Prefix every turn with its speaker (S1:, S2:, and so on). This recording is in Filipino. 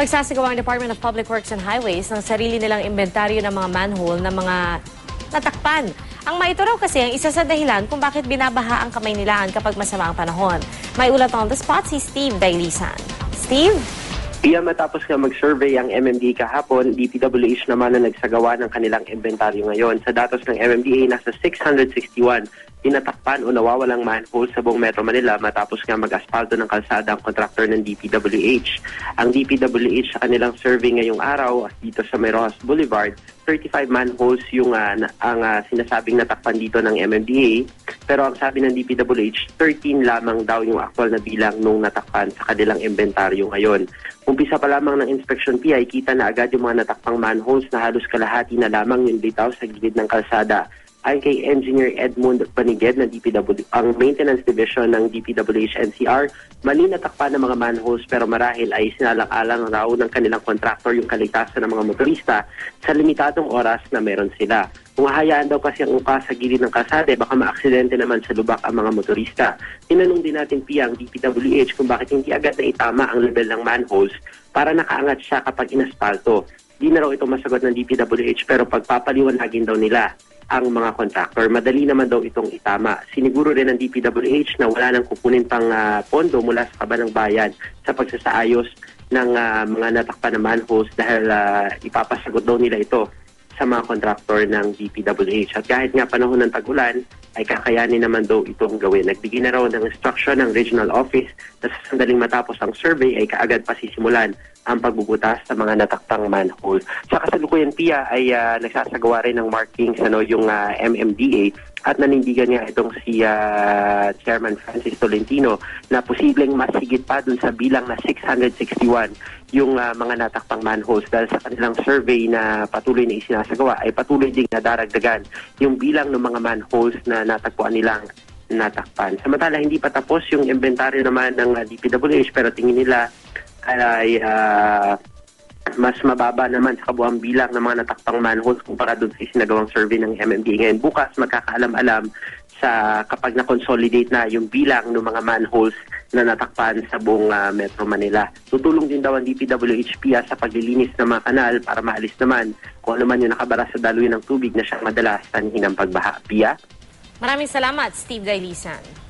S1: Magsasagawa ang Department of Public Works and Highways ng sarili nilang inventaryo ng mga manhole na mga natakpan. Ang maito kasi ang isa sa dahilan kung bakit binabaha ang kamay nilaan kapag masama ang panahon. May ulat on the spot si Steve Dailisan. Steve?
S2: Iya matapos nga mag-survey ang MMDA kahapon, DPWH naman na nagsagawa ng kanilang inventaryo ngayon. Sa datos ng MMDA, nasa 661 tinatakpan o nawawalang manhole sa buong Metro Manila matapos nga mag-asfalto ng kalsada ang kontraktor ng DPWH. Ang DPWH sa kanilang survey ngayong araw dito sa Meros Boulevard, 35 manholes yung na- ang ah, sinasabing natakpan dito ng MMDA. Pero ang sabi ng DPWH, 13 lamang daw yung actual na bilang nung natakpan sa kanilang inventaryo ngayon. Umpisa pa lamang ng inspection PI, kita na agad yung mga natakpang manholes na halos kalahati na lamang yung bitaw sa gilid ng kalsada. Ayon kay Engineer Edmund Paniged ng DPW, ang Maintenance Division ng DPWH NCR, mali natakpan ng mga manholes pero marahil ay sinalang-alang raw ng kanilang contractor yung kaligtasan ng mga motorista sa limitadong oras na meron sila. Kung hahayaan daw kasi ang uka sa gilid ng kalsada, eh, baka maaksidente naman sa lubak ang mga motorista. Tinanong din natin Pia ang DPWH kung bakit hindi agad na itama ang level ng manholes para nakaangat siya kapag inaspalto. Di na raw ito masagot ng DPWH pero pagpapaliwanagin daw nila ang mga contractor. Madali naman daw itong itama. Siniguro rin ng DPWH na wala nang kukunin pang ah, pondo mula sa kaba ng bayan sa pagsasaayos ng ah, mga natakpan na manholes dahil ah, ipapasagot daw nila ito sa mga kontraktor ng DPWH. At kahit nga panahon ng tag-ulan, ay kakayanin naman daw itong gawin. Nagbigay na raw ng instruction ng regional office na sa sandaling matapos ang survey ay kaagad pasisimulan ang pagbubutas sa mga natakpang manhole. Sa kasalukuyan, Pia, ay ah, nagsasagawa rin ng markings ano, yung ah, MMDA at nanindigan nga itong si ah, Chairman Francis Tolentino na posibleng mas higit pa dun sa bilang na 661 yung ah, mga natakpang manholes dahil sa kanilang survey na patuloy na isinasagawa ay patuloy ding nadaragdagan yung bilang ng mga manholes na natagpuan nilang natakpan. Samantala, hindi pa tapos yung inventaryo naman ng DPWH pero tingin nila ay ah, mas mababa naman sa kabuang bilang ng mga natakpang manholes kumpara doon sa isinagawang survey ng MMDA. Ngayon, bukas magkakaalam-alam sa kapag na-consolidate na yung bilang ng mga manholes na natakpan sa buong ah, Metro Manila. Tutulong din daw ang DPWH PIA sa paglilinis ng mga kanal para maalis naman kung ano man yung nakabara sa daluyan ng tubig na siyang madalas sanhin ng pagbaha. PIA?
S1: Maraming salamat, Steve Dailisan.